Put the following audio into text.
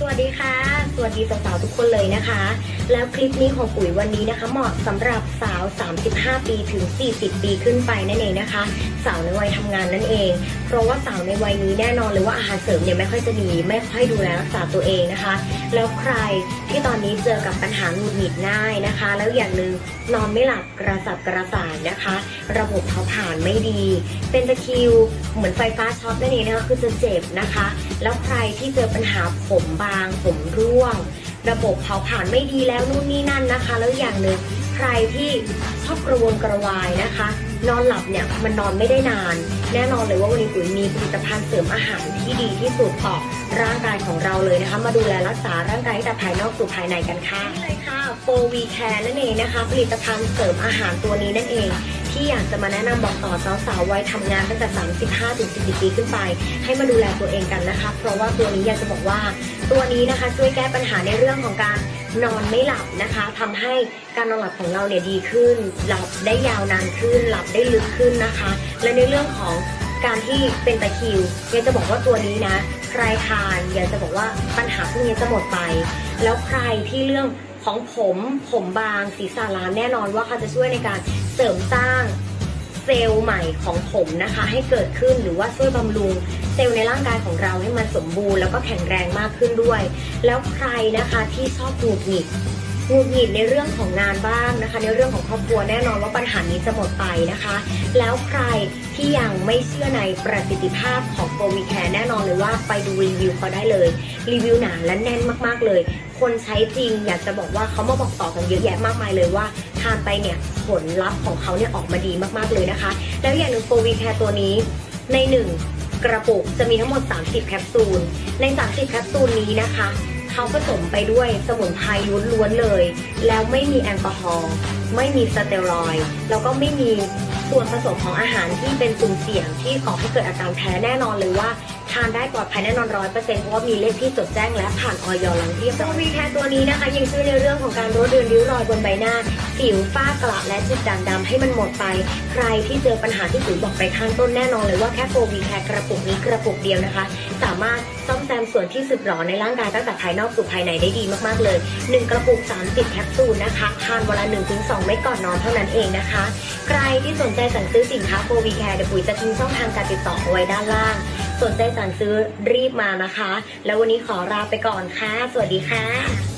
สวัสดีค่ะ สวัสดีสาวๆทุกคนเลยนะคะ แล้วคลิปนี้ของปุ๋ยวันนี้นะคะ เหมาะสำหรับสาว 35 ปีถึง 40 ปีขึ้นไปนั่นเองนะคะ สาวในวัยทำงานนั่นเอง เพราะว่าสาวในวัยนี้แน่นอนเลยว่าอาหารเสริมเนี่ยไม่ค่อยจะดี ไม่ค่อยดูแลรักษาตัวเองนะคะ แล้วใครที่ตอนนี้เจอกับปัญหาหงุดหงิดง่ายนะคะ แล้วอย่างหนึ่งนอนไม่หลับกระสับกระส่ายนะคะ ระบบเผาผลาญไม่ดี เป็นตะคิวเหมือนไฟฟ้าช็อตนั่นเองนะคะคือจะเจ็บนะคะ แล้วใครที่เจอปัญหาผมบางผมร่วง ระบบเผาผลาญไม่ดีแล้วนู่นนี่นั่นนะคะ แล้วอย่างหนึ่งใครที่ชอบกระวนกระวายนะคะ นอนหลับเนี่ยมันนอนไม่ได้นาน แน่นอนเลยว่าวันนี้ปุ๋ยมีผลิตภัณฑ์เสริมอาหารที่ดีที่สุดต่อร่างกายของเราเลยนะคะ มาดูแลรักษาร่างกายตั้งแต่ภายนอกสู่ภายในกันค่ะนี่เลยค่ะโฟวีแคร์นั่นเองนะคะ ผลิตภัณฑ์เสริมอาหารตัวนี้นั่นเอง ที่อยากจะมาแนะนำบอกต่อสาวๆวัยทำงานตั้งแต่ 35ถึง40ปีขึ้นไป ให้มาดูแลตัวเองกันนะคะ เพราะว่าตัวนี้อยากจะบอกว่า ตัวนี้นะคะช่วยแก้ปัญหาในเรื่องของการนอนไม่หลับนะคะทำให้การนอนหลับของเราเนี่ยดีขึ้น หลับได้ยาวนานขึ้น หลับได้ลึกขึ้นนะคะ และในเรื่องของการที่เป็นตะคริวอยากจะบอกว่าตัวนี้นะ ใครทานอยากจะบอกว่าปัญหาพวกนี้จะหมดไป แล้วใครที่เรื่อง ของผมผมบางศีรษะล้านแน่นอนว่าเขาจะช่วยในการเสริมสร้างเซลล์ใหม่ของผมนะคะ ให้เกิดขึ้นหรือว่าช่วยบำรุงเซลล์ในร่างกายของเราให้มันสมบูรณ์แล้วก็แข็งแรงมากขึ้นด้วย แล้วใครนะคะที่ชอบหงุดหงิดหงุดหงิดในเรื่องของงานบ้างนะคะ ในเรื่องของครอบครัวแน่นอนว่าปัญหานี้จะหมดไปนะคะ แล้วใครที่ยังไม่เชื่อในประสิทธิภาพของโฟวีแคร์แน่นอนเลยว่าไปดูรีวิวเขาได้เลย รีวิวหนาและแน่นมากๆเลย คนใช้จริงอยากจะบอกว่าเขามาบอกต่อกันเยอะแยะมากมายเลยว่าทานไปเนี่ยผลลัพธ์ของเขาเนี่ยออกมาดีมากๆเลยนะคะ แล้วอย่างหนึ่งโฟวีแคร์ตัวนี้ในหนึ่งกระปุกจะมีทั้งหมด 30 แคปซูล ใน 30 แคปซูลนี้นะคะเขาผสมไปด้วยสมุนไพรล้วนๆเลย แล้วไม่มีแอลกอฮอล์ไม่มีสเตียรอยด์แล้วก็ไม่มีส่วนผสมของอาหารที่เป็นสุ่มเสี่ยงที่ก่อให้เกิดอาการแพ้แน่นอนเลยว่า ทานได้ปลอดภัยแน่นอนร้อยเปอร์เซ็นต์เพราะว่ามีเลขที่จดแจ้งและผ่านออยหลังเรียบร้อยวีแคร์ตัวนี้นะคะ ยังช่วยในเรื่องของการลดเรือนริ้วรอยบนใบหน้า สิวฝ้ากระและจุดด่างดำให้มันหมดไป ใครที่เจอปัญหาที่ปุ๋ยบอกไปข้างต้นแน่นอนเลยว่าแค่โฟวีแคร์กระปุกนี้กระปุกเดียวนะคะ สามารถซ่อมแซมส่วนที่สึกหรอในร่างกายตั้งแต่ภายนอกสู่ภายในได้ดีมากๆเลย 1 กระปุก 30 แคปซูลนะคะทานวันละ 1-2 เม็ดก่อนนอนเท่านั้นเองนะคะ ใครที่สนใจสั่งซื้อสินค้าโฟวีแคร์เดี๋ยวปุ๋ยจะทิ้งช่องทางการติดต่อเอาไว้ด้านล่าง สนใจสั่งซื้อรีบมานะคะ แล้ววันนี้ขอลาไปก่อนค่ะ สวัสดีค่ะ